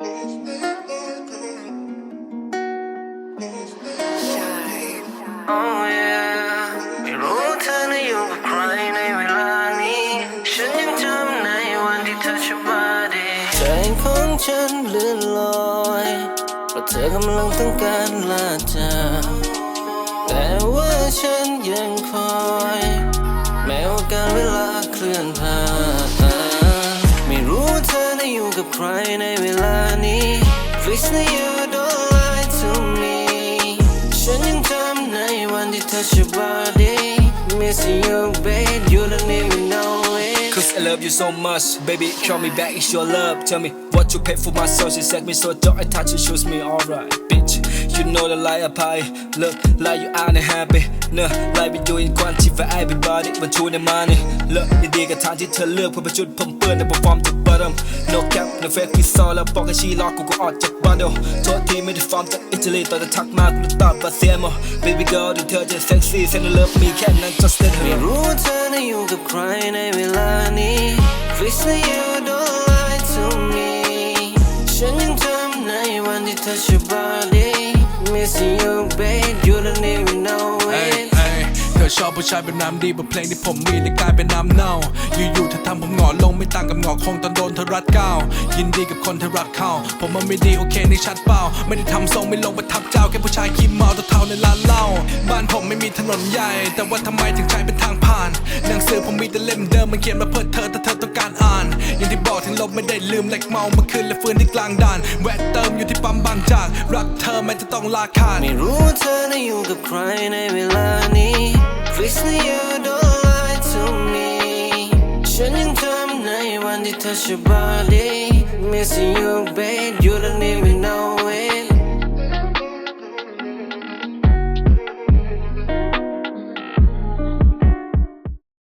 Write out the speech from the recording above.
ไม่รู้เธอนะอยู่กับใครในเวลานี้ ฉันยังจำในวันที่เธอชบาดีใจของฉันเลื่อนลอยเพราะเธอกำลังต้องการลาจากแต่ว่าฉันยังคอย แม้ว่าการเวลาเคลื่อนผ่านไม่รู้ว่าเธอ อยู่กับใครในเวลานี้ Please now you don't lie to me ฉันยังจำในวันที่เธอชบาดี Missing you babe you don't even know it Cause I love you so much, baby. Call me back, it's your love. Tell me what you pay for my soul. She said me so dark, I touch you, shows me alright, bitch. You know the lie up high. Look like you aren't happy. Nah, like we doing quantity for everybody. But you the money. Look, ดีๆกับทางที่เธอเลือกเพื่อประจุดผมเปื้อนในบทฟอร์มจาก bottom No cap no fake พี่ซอแล้วบอกให้ชีรอกูก็ออกจากบันเดลโทษทีไม่ได้ฟอร์มจากอิตาลีตอนจะทักมากูตอบว่าเสียหมด Baby girl ดูเธอจะเซ็กซี่เส้นเลิฟมีแค่นั้น just let ไม่ her รู้ว่าเธอน่ะอยู่กับใครในเวลานี้ say you don't lie to me ฉันยังจำในวันที่เธอชบาดี Missing you babe you don't even know เอ้ย it เธอชอบผู้ชายเป็นน้ำดีบทเพลงที่ผมมีได้กลายเป็นน้ำเน่า อยู่ๆเธอทำผมหงอลงไม่ต่างกับหงอคงตอนโดนเธอรัดก้าวยินดีกับคนเธอรักเข้า ผมมันไม่ดีโอเคในชัดเปล่า ไม่ได้ทำทรงไม่ลงประทับเจ้าแค่ผู้ชายขี้เมาตัวเท่าในร้านเหล้าบ้านผมไม่มีถนนใหญ่ แต่ว่าทำไมถึงใช้เป็นทางผ่านหนังสือผมมีแต่เล่มเดิมมันเขียนมาเพื่อเธอถ้าเธอต้องการ อดทั้งลบไม่ได้ลืมเหลกเมาเมื่อคืนและฟื้นที่กลางด่าน แวะเติมอยู่ที่ปั๊มบางจาก รักเธอแม้จะต้องลาขาดไม่รู้เธอได้อยู่กับใครในเวลานี้ Please you don't lie to me ฉันยังจำในวันที่เธอชบาดี Missing you babe you don't even